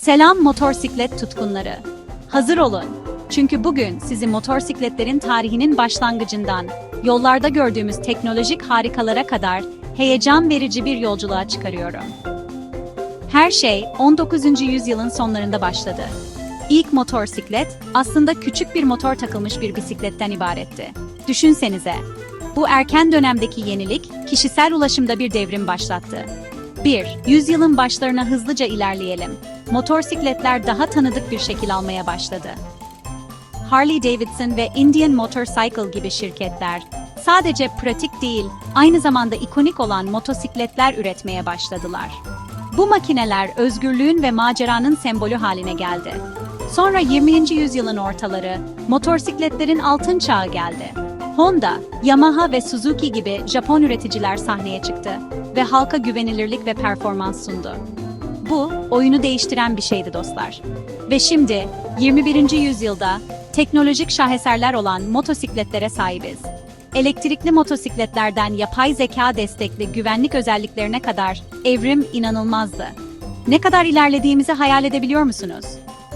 Selam motorsiklet tutkunları. Hazır olun. Çünkü bugün sizi motorsikletlerin tarihinin başlangıcından, yollarda gördüğümüz teknolojik harikalara kadar heyecan verici bir yolculuğa çıkarıyorum. Her şey 19. yüzyılın sonlarında başladı. İlk motorsiklet aslında küçük bir motor takılmış bir bisikletten ibaretti. Düşünsenize. Bu erken dönemdeki yenilik kişisel ulaşımda bir devrim başlattı. 1. Yüzyılın başlarına hızlıca ilerleyelim. Motorsikletler daha tanıdık bir şekil almaya başladı. Harley Davidson ve Indian Motorcycle gibi şirketler sadece pratik değil, aynı zamanda ikonik olan motosikletler üretmeye başladılar. Bu makineler özgürlüğün ve maceranın sembolü haline geldi. Sonra 20. yüzyılın ortaları, motorsikletlerin altın çağı geldi. Honda, Yamaha ve Suzuki gibi Japon üreticiler sahneye çıktı ve halka güvenilirlik ve performans sundu. Bu, oyunu değiştiren bir şeydi dostlar. Ve şimdi, 21. yüzyılda teknolojik şaheserler olan motosikletlere sahibiz. Elektrikli motosikletlerden yapay zeka destekli güvenlik özelliklerine kadar evrim inanılmazdı. Ne kadar ilerlediğimizi hayal edebiliyor musunuz?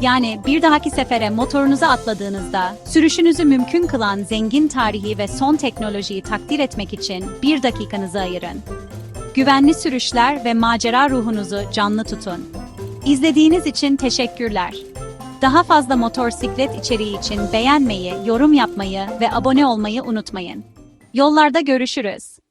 Yani bir dahaki sefere motorunuza atladığınızda sürüşünüzü mümkün kılan zengin tarihi ve son teknolojiyi takdir etmek için bir dakikanızı ayırın. Güvenli sürüşler ve macera ruhunuzu canlı tutun. İzlediğiniz için teşekkürler. Daha fazla motosiklet içeriği için beğenmeyi, yorum yapmayı ve abone olmayı unutmayın. Yollarda görüşürüz.